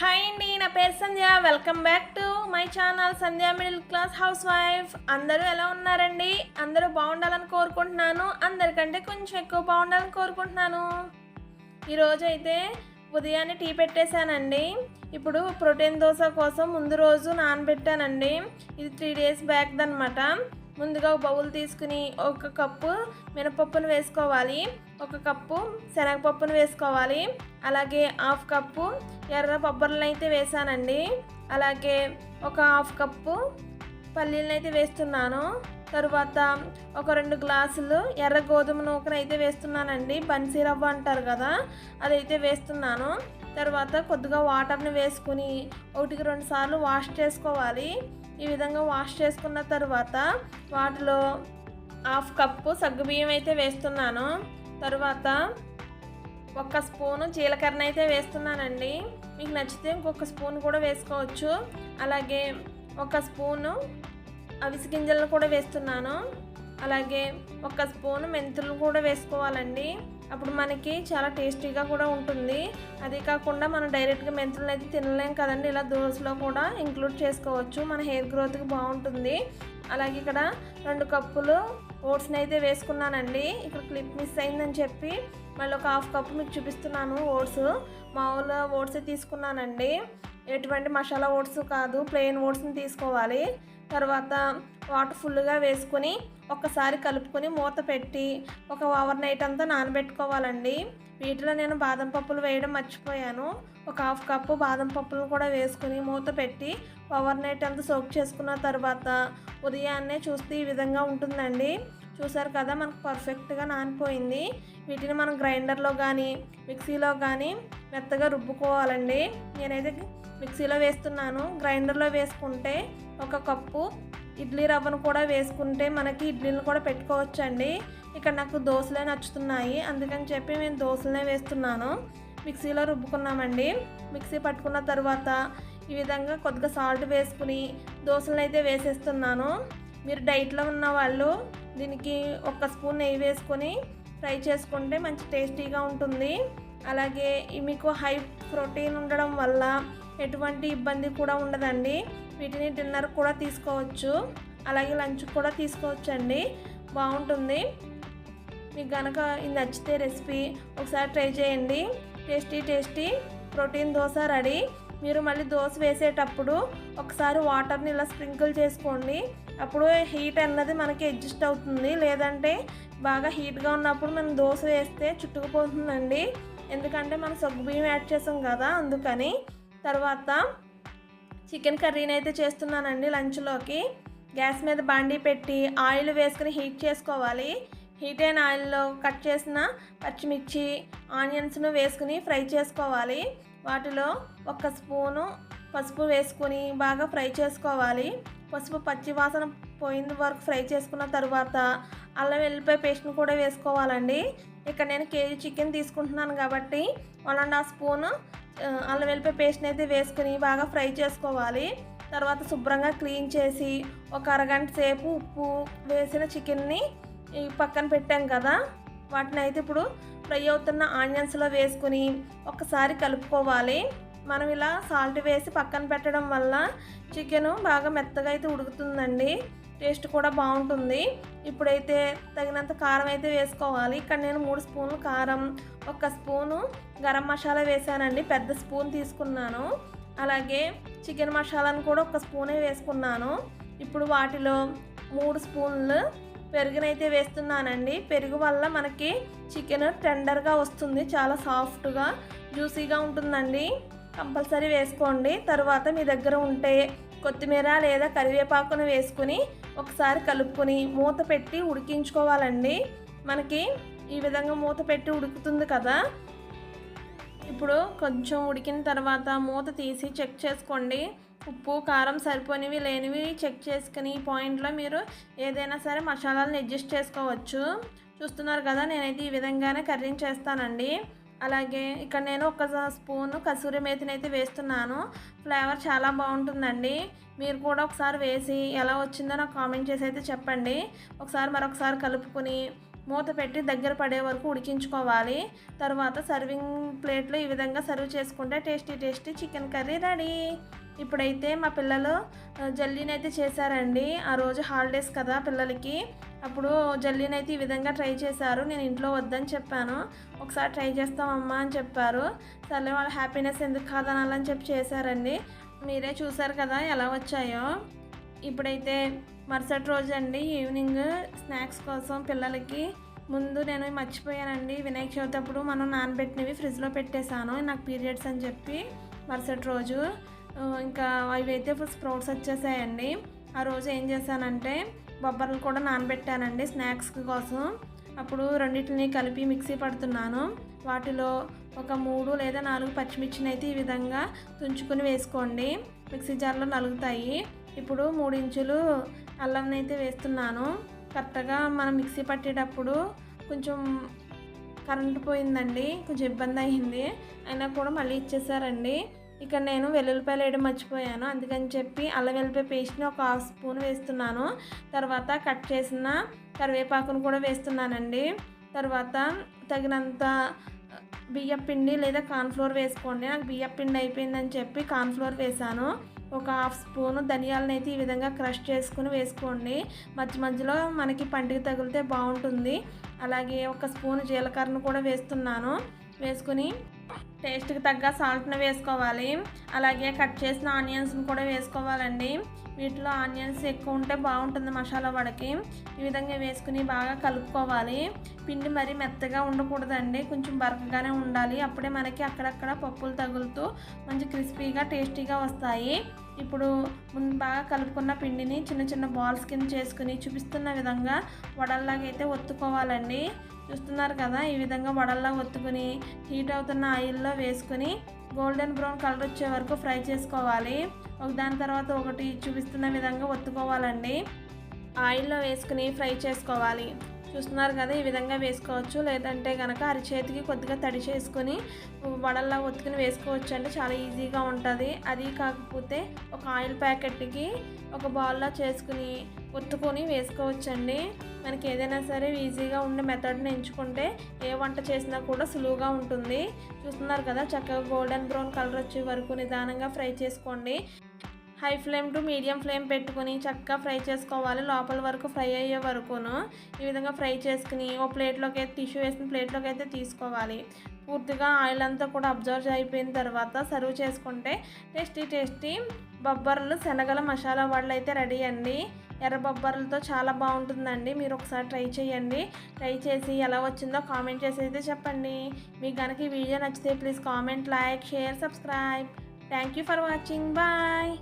Hi అండి నా పేరు Sandhya. Welcome back to my channel Sandhya middle class housewife అందరూ ఎలా ఉన్నారండి? అందరూ బాగుండాలని కోరుకుంటున్నాను. అందరికంటే కొంచెం ఎక్కువ బాగుండాలని కోరుకుంటున్నాను. ఈరోజు అయితే ఉదయాన్నే టీ పెట్టేశానండి. ఇప్పుడు ప్రోటీన్ దోశ కోసం ముందు రోజు నానబెట్టానండి. ఇది త్రీ డేస్ బ్యాక్ అనమాట ముందుగా ఒక బౌల్ తీసుకుని ఒక కప్పు మినపప్పును వేసుకోవాలి. ఒక కప్పు శనగపప్పును వేసుకోవాలి. అలాగే హాఫ్ కప్పు ఎర్ర బొబ్బర్లను అయితే వేసానండి. అలాగే ఒక హాఫ్ కప్పు పల్లీలను అయితే వేస్తున్నాను. తరువాత ఒక రెండు గ్లాసులు ఎర్ర గోధుమ నూకను అయితే వేస్తున్నానండి. బన్సీ రవ్వ అంటారు కదా అదైతే వేస్తున్నాను. తర్వాత కొద్దిగా వాటర్ని వేసుకుని ఒకటికి రెండు సార్లు వాష్ చేసుకోవాలి. ఈ విధంగా వాష్ చేసుకున్న తర్వాత వాటిలో హాఫ్ కప్పు సగ్గుబియ్యం అయితే వేస్తున్నాను. తర్వాత ఒక స్పూను జీలకర్ర అయితే వేస్తున్నానండి. మీకు నచ్చితే ఇంకొక స్పూన్ కూడా వేసుకోవచ్చు. అలాగే ఒక స్పూను అవిసి గింజలను కూడా వేస్తున్నాను. అలాగే ఒక స్పూను మెంతులు కూడా వేసుకోవాలండి. అప్పుడు మనకి చాలా టేస్టీగా కూడా ఉంటుంది. అది కాకుండా మనం డైరెక్ట్గా మెంతులను అయితే తినలేం కదండి. ఇలా దోశలో కూడా ఇంక్లూడ్ చేసుకోవచ్చు. మన హెయిర్ గ్రోత్కి బాగుంటుంది. అలాగే ఇక్కడ రెండు కప్పులు ఓట్స్ని అయితే వేసుకున్నానండి. ఇక్కడ క్లిప్ మిస్ అయిందని చెప్పి మళ్ళీ ఒక హాఫ్ కప్ మీకు చూపిస్తున్నాను ఓట్స్. మామూలు ఓట్స్ తీసుకున్నానండి. ఎటువంటి మసాలా ఓట్స్ కాదు. ప్లెయిన్ ఓట్స్ని తీసుకోవాలి. తర్వాత వాటర్ ఫుల్గా వేసుకొని ఒక్కసారి కలుపుకొని మూత పెట్టి ఒక ఓవర్ నైట్ అంతా నానబెట్టుకోవాలండి. వీటిలో నేను బాదం పప్పులు వేయడం మర్చిపోయాను. ఒక హాఫ్ కప్పు బాదం పప్పులు కూడా వేసుకుని మూత పెట్టి ఓవర్ నైట్ అంతా సోక్ చేసుకున్న తర్వాత ఉదయాన్నే చూస్తే ఈ విధంగా ఉంటుందండి. చూసారు కదా మనకు పర్ఫెక్ట్గా నానిపోయింది. వీటిని మనం గ్రైండర్లో కానీ మిక్సీలో కానీ మెత్తగా రుబ్బుకోవాలండి. నేనైతే మిక్సీలో వేస్తున్నాను. గ్రైండర్లో వేసుకుంటే ఒక కప్పు ఇడ్లీ రవ్వను కూడా వేసుకుంటే మనకి ఇడ్లీలు కూడా పెట్టుకోవచ్చు అండి ఇక్కడ నాకు దోశలే నచ్చుతున్నాయి. అందుకని చెప్పి నేను దోశలనే వేస్తున్నాను. మిక్సీలో రుబ్బుకున్నామండి. మిక్సీ పట్టుకున్న తర్వాత ఈ విధంగా కొద్దిగా సాల్ట్ వేసుకుని దోశలను అయితే వేసేస్తున్నాను. మీరు డైట్లో ఉన్న వాళ్ళు దీనికి ఒక స్పూన్ నెయ్యి వేసుకొని ఫ్రై చేసుకుంటే మంచి టేస్టీగా ఉంటుంది. అలాగే మీకు హై ప్రోటీన్ ఉండడం వల్ల ఎటువంటి ఇబ్బంది కూడా ఉండదండి. వీటిని డిన్నర్ కూడా తీసుకోవచ్చు. అలాగే లంచ్ కూడా తీసుకోవచ్చు అండి బాగుంటుంది. మీకు కనుక ఇది నచ్చితే రెసిపీ ఒకసారి ట్రై చేయండి. Tasty tasty protein dosa ready. మీరు మళ్ళీ దోశ వేసేటప్పుడు ఒకసారి వాటర్ని ఇలా స్ప్రింకిల్ చేసుకోండి. అప్పుడు హీట్ అన్నది మనకి అడ్జస్ట్ అవుతుంది. లేదంటే బాగా హీట్గా ఉన్నప్పుడు మనం దోశ వేస్తే చుట్టుకుపోతుందండి. ఎందుకంటే మనం సగ్గుబియ్యం యాడ్ చేసాం కదా అందుకని. తర్వాత చికెన్ కర్రీని అయితే చేస్తున్నానండి లంచ్లోకి. గ్యాస్ మీద బాండీ పెట్టి ఆయిల్ వేసుకుని హీట్ చేసుకోవాలి. హీట్ అయిన ఆయిల్లో కట్ చేసిన పచ్చిమిర్చి ఆనియన్స్ను వేసుకుని ఫ్రై చేసుకోవాలి. వాటిలో ఒక స్పూను పసుపు వేసుకొని బాగా ఫ్రై చేసుకోవాలి. పసుపు పచ్చి వాసన పోయిన వరకు ఫ్రై చేసుకున్న తర్వాత అల్లం వెల్లిపాయ పేస్ట్ని కూడా వేసుకోవాలండి. ఇక్కడ నేను కేజీ చికెన్ తీసుకుంటున్నాను కాబట్టి వన్ అండ్ హాఫ్ స్పూను అల్లం వెల్లిపాయ పేస్ట్ని అయితే వేసుకుని బాగా ఫ్రై చేసుకోవాలి. తర్వాత శుభ్రంగా క్లీన్ చేసి ఒక అరగంట సేపు ఉప్పు వేసిన చికెన్ని పక్కన పెట్టాం కదా. వాటిని అయితే ఇప్పుడు ఫ్రై అవుతున్న ఆనియన్స్లో వేసుకుని ఒకసారి కలుపుకోవాలి. మనం ఇలా సాల్ట్ వేసి పక్కన పెట్టడం వల్ల చికెన్ బాగా మెత్తగా అయితే ఉడుకుతుందండి. టేస్ట్ కూడా బాగుంటుంది. ఇప్పుడైతే తగినంత కారం అయితే వేసుకోవాలి. ఇక్కడ నేను మూడు స్పూన్లు కారం ఒక స్పూను గరం మసాలా వేసానండి. పెద్ద స్పూన్ తీసుకున్నాను. అలాగే చికెన్ మసాలాను కూడా ఒక స్పూనే వేసుకున్నాను. ఇప్పుడు వాటిలో మూడు స్పూన్లు పెరుగునైతే వేస్తున్నానండి. పెరుగు వల్ల మనకి చికెన్ టెండర్గా వస్తుంది. చాలా సాఫ్ట్గా జ్యూసీగా ఉంటుందండి. కంపల్సరీ వేసుకోండి. తర్వాత మీ దగ్గర ఉంటే కొత్తిమీర లేదా కరివేపాకును వేసుకుని ఒకసారి కలుపుకొని మూత పెట్టి ఉడికించుకోవాలండి. మనకి ఈ విధంగా మూత పెట్టి ఉడుకుతుంది కదా. ఇప్పుడు కొంచెం ఉడికిన తర్వాత మూత తీసి చెక్ చేసుకోండి. ఉప్పు కారం సరిపోనివి లేనివి చెక్ చేసుకుని ఈ పాయింట్లో మీరు ఏదైనా సరే మసాలాలను అడ్జస్ట్ చేసుకోవచ్చు. చూస్తున్నారు కదా నేనైతే ఈ విధంగానే కర్రీని చేస్తానండి. అలాగే ఇక్కడ నేను ఒక స్పూన్ కసూరి మేతిని అయితే వేస్తున్నాను. ఫ్లేవర్ చాలా బాగుంటుందండి. మీరు కూడా ఒకసారి వేసి ఎలా వచ్చిందో నాకు కామెంట్ చేసి అయితే చెప్పండి. ఒకసారి మరొకసారి కలుపుకొని మూత పెట్టి దగ్గర పడే వరకు ఉడికించుకోవాలి. తర్వాత సర్వింగ్ ప్లేట్లో ఈ విధంగా సర్వ్ చేసుకుంటే tasty tasty chicken curry ready. ఇప్పుడైతే మా పిల్లలు జల్లీని అయితే చేశారండి. ఆ రోజు హాలిడేస్ కదా పిల్లలకి. అప్పుడు జల్లీని అయితే ఈ విధంగా ట్రై చేశారు. నేను ఇంట్లో వద్దని చెప్పాను. ఒకసారి ట్రై చేస్తామమ్మా అని చెప్పారు. సర్లే వాళ్ళ హ్యాపీనెస్ ఎందుకు కాదనాలని చెప్పి చేశారండి. మీరే చూసారు కదా ఎలా వచ్చాయో. ఇప్పుడైతే మరుసటి రోజు అండి ఈవినింగ్ స్నాక్స్ కోసం పిల్లలకి. ముందు నేను మర్చిపోయానండి. వినాయక చవితి అప్పుడు మనం నానబెట్టినవి ఫ్రిడ్జ్లో పెట్టేశాను. నాకు పీరియడ్స్ అని చెప్పి మరుసటి రోజు. ఇంకా అవి అయితే స్ప్రౌట్స్ వచ్చేసాయండి. ఆ రోజు ఏం చేశానంటే బొబ్బర్లు కూడా నానబెట్టానండి స్నాక్స్ కోసం. అప్పుడు రెండింటిని కలిపి మిక్సీ పడుతున్నాను. వాటిలో ఒక మూడు లేదా నాలుగు పచ్చిమిర్చిని అయితే ఈ విధంగా తుంచుకుని వేసుకోండి. మిక్సీ జార్లో నలుగుతాయి. ఇప్పుడు మూడు ఇంచులు అల్లంని అయితే వేస్తున్నాను. కరెక్ట్గా మనం మిక్సీ పట్టేటప్పుడు కొంచెం కరెంట్ పోయిందండి. కొంచెం ఇబ్బంది అయింది అయినా కూడా మళ్ళీ ఇచ్చేసారండి. ఇక్కడ నేను వెల్లుల్లిపాయలు వేయడం మర్చిపోయాను. అందుకని చెప్పి అల్లం వెల్లిపాయ పేస్ట్ని ఒక హాఫ్ స్పూన్ వేస్తున్నాను. తర్వాత కట్ చేసిన కరివేపాకును కూడా వేస్తున్నానండి. తర్వాత తగినంత బియ్యం పిండి లేదా కార్న్ఫ్లోర్ వేసుకోండి. నాకు బియ్యం పిండి అయిపోయిందని చెప్పి కార్న్ఫ్లోర్ వేసాను. ఒక హాఫ్ స్పూను ధనియాలను అయితే ఈ విధంగా క్రష్ చేసుకుని వేసుకోండి. మధ్య మధ్యలో మనకి పండుగ తగిలితే బాగుంటుంది. అలాగే ఒక స్పూన్ జీలకర్రను కూడా వేస్తున్నాను. వేసుకుని టేస్ట్కి తగ్గ సాల్ట్ని వేసుకోవాలి. అలాగే కట్ చేసిన ఆనియన్స్ని కూడా వేసుకోవాలండి. వీటిలో ఆనియన్స్ ఎక్కువ ఉంటే బాగుంటుంది మసాలా వడకి. ఈ విధంగా వేసుకుని బాగా కలుపుకోవాలి. పిండి మరీ మెత్తగా ఉండకూడదండి. కొంచెం బరకగానే ఉండాలి. అప్పుడే మనకి అక్కడక్కడ పప్పులు తగులుతూ మంచి క్రిస్పీగా టేస్టీగా వస్తాయి. ఇప్పుడు ముందు బాగా కలుపుకున్న పిండిని చిన్న చిన్న బాల్స్ కింద చేసుకుని చూపిస్తున్న విధంగా వడల్లాగా అయితే ఒత్తుకోవాలండి. చూస్తున్నారు కదా ఈ విధంగా వడల్లా ఒత్తుకుని హీట్ అవుతున్న ఆయిల్లో వేసుకుని గోల్డెన్ బ్రౌన్ కలర్ వచ్చే వరకు ఫ్రై చేసుకోవాలి. ఒక దాని తర్వాత ఒకటి చూపిస్తున్న విధంగా ఒత్తుకోవాలండి. ఆయిల్లో వేసుకుని ఫ్రై చేసుకోవాలి. చూస్తున్నారు కదా ఈ విధంగా వేసుకోవచ్చు. లేదంటే కనుక అరిచేతికి కొద్దిగా తడి చేసుకొని వడల్లా ఒత్తుకుని వేసుకోవచ్చు అండి చాలా ఈజీగా ఉంటుంది. అది కాకపోతే ఒక ఆయిల్ ప్యాకెట్కి ఒక బాల్లా చేసుకుని ఒత్తుకొని వేసుకోవచ్చండి. మనకి ఏదైనా సరే ఈజీగా ఉండే మెథడ్ని ఎంచుకుంటే ఏ వంట చేసినా కూడా సులువుగా ఉంటుంది. చూస్తున్నారు కదా చక్కగా గోల్డెన్ బ్రౌన్ కలర్ వచ్చే వరకు నిదానంగా ఫ్రై చేసుకోండి. High flame to medium flame పెట్టుకుని చక్కగా ఫ్రై చేసుకోవాలి. లోపల వరకు ఫ్రై అయ్యే వరకును ఈ విధంగా ఫ్రై చేసుకుని ఓ ప్లేట్లోకి అయితే టిష్యూ వేసిన ప్లేట్లోకి అయితే తీసుకోవాలి. పూర్తిగా ఆయిల్ అంతా కూడా అబ్జర్వ్ అయిపోయిన తర్వాత సర్వ్ చేసుకుంటే టేస్టీ టేస్టీ బొబ్బర్లు శనగల మసాలా వడలు అయితే రెడీ అండి. ఎర్ర బొబ్బర్లతో చాలా బాగుంటుందండి. మీరు ఒకసారి ట్రై చేయండి. ట్రై చేసి ఎలా వచ్చిందో కామెంట్ చేసి అయితే చెప్పండి. మీకు కనుక ఈ వీడియో నచ్చితే please comment like share subscribe. Thank you for watching. Bye.